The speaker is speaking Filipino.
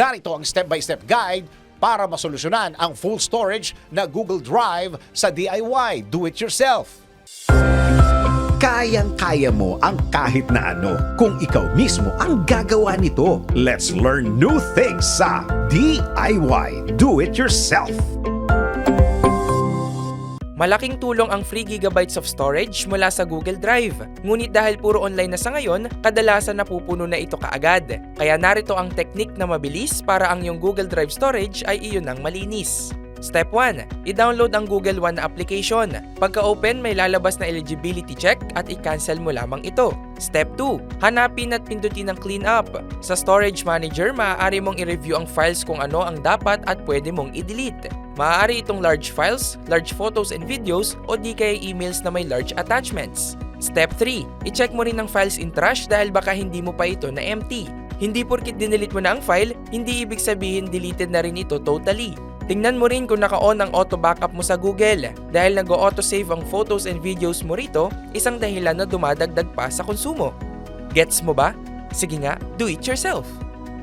Narito ang step-by-step guide para masolusyonan ang full storage na Google Drive sa DIY, do-it-yourself. Kayang-kaya mo ang kahit na ano kung ikaw mismo ang gagawa nito. Let's learn new things sa DIY Do It Yourself. Malaking tulong ang free gigabytes of storage mula sa Google Drive. Ngunit dahil puro online na sa ngayon, kadalasan napupuno na ito kaagad. Kaya narito ang technique na mabilis para ang iyong Google Drive storage ay iyon ang malinis. Step 1. I-download ang Google One application. Pagka-open, may lalabas na eligibility check at i-cancel mo lamang ito. Step 2. Hanapin at pindutin ang clean up. Sa Storage Manager, maaari mong i-review ang files kung ano ang dapat at pwede mong i-delete. Maaari itong large files, large photos and videos o di kaya emails na may large attachments. Step 3. I-check mo rin ang files in trash dahil baka hindi mo pa ito na empty. Hindi porkit dinelete mo na ang file, hindi ibig sabihin deleted na rin ito totally. Tingnan mo rin kung naka-on ang auto backup mo sa Google. Dahil nag-auto-save ang photos and videos mo rito, isang dahilan na dumadagdag pa sa konsumo. Gets mo ba? Sige nga, do it yourself!